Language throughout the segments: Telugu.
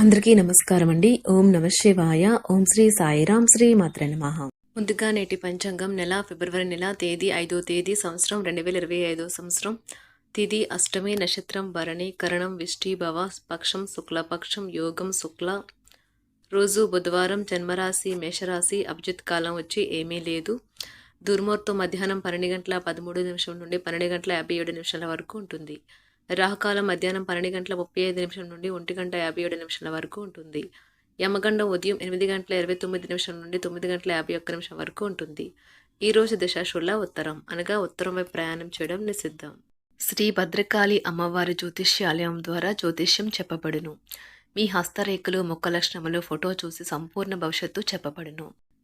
అందరికీ నమస్కారం అండి ఓం నమ శివాయ. ఓం శ్రీ సాయిరాం శ్రీ మాత్ర నమః. ముందుగా నేటి పంచాంగం నెల ఫిబ్రవరి నెల తేదీ ఐదో తేదీ సంవత్సరం రెండు వేల ఇరవై ఐదో సంవత్సరం. తిది అష్టమి నక్షత్రం భరణి కరణం విష్టి భవ పక్షం శుక్లపక్షం యోగం శుక్ల. రోజు బుధవారం జన్మరాశి మేషరాశి అభిజిత్ కాలం వచ్చి ఏమీ లేదు. దుర్ముహూర్తం మధ్యాహ్నం పన్నెండు గంటల పదమూడు నిమిషం నుండి పన్నెండు గంటల యాభై ఏడు నిమిషాల వరకు ఉంటుంది. రాహుకాలం మధ్యాహ్నం పన్నెండు గంటల ముప్పై ఐదు నిమిషం నుండి ఒంటి గంట యాభై ఏడు నిమిషాల వరకు ఉంటుంది. యమగండం ఉదయం ఎనిమిది గంటల ఇరవై తొమ్మిది నిమిషం నుండి తొమ్మిది గంటల యాభై ఒక్క నిమిషం వరకు ఉంటుంది. ఈరోజు దశాశుల ఉత్తరం. అనగా ఉత్తరం వైపు ప్రయాణం చేయడం నిషిద్ధం. శ్రీ భద్రకాళి అమ్మవారి జ్యోతిష్యాలయం ద్వారా జ్యోతిష్యం చెప్పబడును. మీ హస్తరేఖలు ముఖ లక్షణములు ఫోటో చూసి సంపూర్ణ భవిష్యత్తు చెప్పబడును.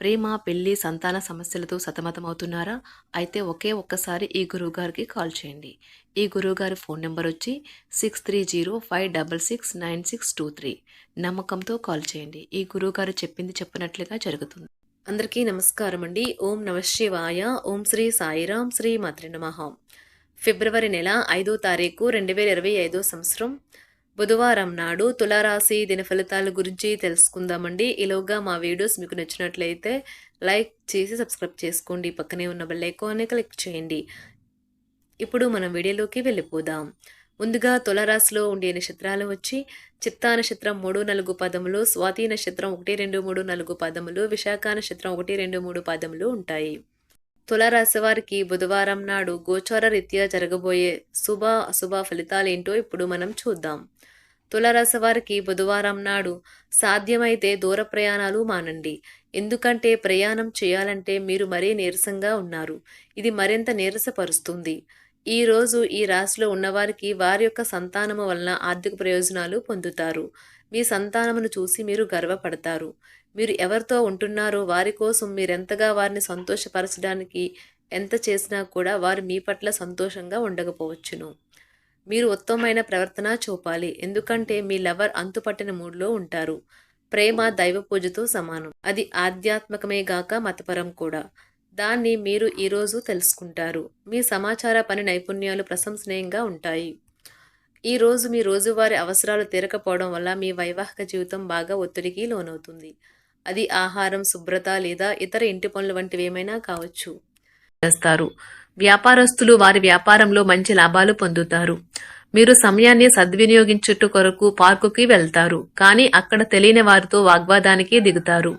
ప్రేమ పెళ్ళి సంతాన సమస్యలతో సతమతమవుతున్నారా? అయితే ఒకే ఒక్కసారి ఈ గురువుగారికి కాల్ చేయండి. ఈ గురువుగారి ఫోన్ నెంబర్ వచ్చి six three zero five double six nine six two three నమ్మకంతో కాల్ చేయండి. ఈ గురువుగారు చెప్పింది చెప్పినట్లుగా జరుగుతుంది. అందరికీ నమస్కారం అండి. ఓం నమశివాయ ఓం శ్రీ సాయిరాం శ్రీ మాత్రి నమః. ఫిబ్రవరి నెల ఐదో తారీఖు రెండు వేల ఇరవై ఐదో సంవత్సరం. బుధవారం నాడు తులారాశి దిన ఫలితాల గురించి తెలుసుకుందామండి. ఈలోగా మా వీడియోస్ మీకు నచ్చినట్లయితే లైక్ చేసి సబ్స్క్రైబ్ చేసుకోండి. పక్కనే ఉన్న బెల్ ఐకాన్ని క్లిక్ చేయండి. ఇప్పుడు మనం వీడియోలోకి వెళ్ళిపోదాం. ముందుగా తులారాశిలో ఉండే నక్షత్రాలు వచ్చి చిత్తా నక్షత్రం మూడు నాలుగు పదములు స్వాతి నక్షత్రం ఒకటి రెండు మూడు నాలుగు పదములు విశాఖ నక్షత్రం ఒకటి రెండు మూడు పదములు ఉంటాయి. తులారాశి వారికి బుధవారం నాడు గోచార రీత్యా జరగబోయే శుభ అశుభ ఫలితాలేంటో ఇప్పుడు మనం చూద్దాం. తులారాశి వారికి బుధవారం నాడు సాధ్యమైతే దూర ప్రయాణాలు మానండి. ఎందుకంటే ప్రయాణం చేయాలంటే మీరు మరీ నీరసంగా ఉన్నారు. ఇది మరింత నీరసపరుస్తుంది. ఈ రోజు ఈ రాశిలో ఉన్నవారికి వారి యొక్క సంతానము వలన ఆర్థిక ప్రయోజనాలు పొందుతారు. మీ సంతానమును చూసి మీరు గర్వపడతారు. మీరు ఎవరితో ఉంటున్నారో వారి కోసం మీరెంతగా వారిని సంతోషపరచడానికి ఎంత చేసినా కూడా వారు మీ పట్ల సంతోషంగా ఉండకపోవచ్చును. మీరు ఉత్తమమైన ప్రవర్తన చూపాలి. ఎందుకంటే మీ లవర్ అంతుపట్టిన మూడ్లో ఉంటారు. ప్రేమ దైవ పూజతో సమానం. అది ఆధ్యాత్మికమే గాక మతపరం కూడా. దాన్ని మీరు ఈరోజు తెలుసుకుంటారు. మీ సమాచార పని నైపుణ్యాలు ప్రశంసనీయంగా ఉంటాయి. ఈ రోజు మీ రోజువారి అవసరాలు తీరకపోవడం వల్ల మీ వైవాహిక జీవితం బాగా ఒత్తిడికి లోనవుతుంది. అది ఆహారం శుభ్రత లేదా ఇతర ఇంటి పనులు వంటివి ఏమైనా కావచ్చు. చేస్తారు. వ్యాపారస్తులు వారి వ్యాపారంలో మంచి లాభాలు పొందుతారు. మీరు సమయాన్ని సద్వినియోగించుట కొరకు పార్కుకి వెళ్తారు. కానీ అక్కడ తెలియని వారితో వాగ్వాదానికి దిగుతారు.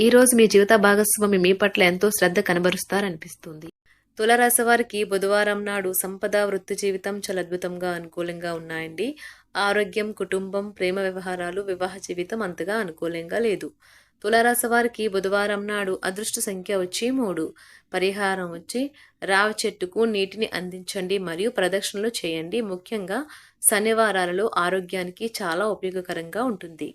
ఈ రోజు మీ జీవిత భాగస్వామి మీ పట్ల ఎంతో శ్రద్ధ కనబరుస్తారనిపిస్తుంది. తులరాశి వారికి బుధవారం నాడు సంపద వృత్తి జీవితం చాలా అద్భుతంగా అనుకూలంగా ఉన్నాయండి. ఆరోగ్యం కుటుంబం ప్రేమ వ్యవహారాలు వివాహ జీవితం అంతగా అనుకూలంగా లేదు. తులారాశి వారికి బుధవారం నాడు అదృష్ట సంఖ్య వచ్చి మూడు. పరిహారం వచ్చి రావి చెట్టుకు నీటిని అందించండి మరియు ప్రదక్షిణలు చేయండి. ముఖ్యంగా శనివారాలలో ఆరోగ్యానికి చాలా ఉపయోగకరంగా ఉంటుంది.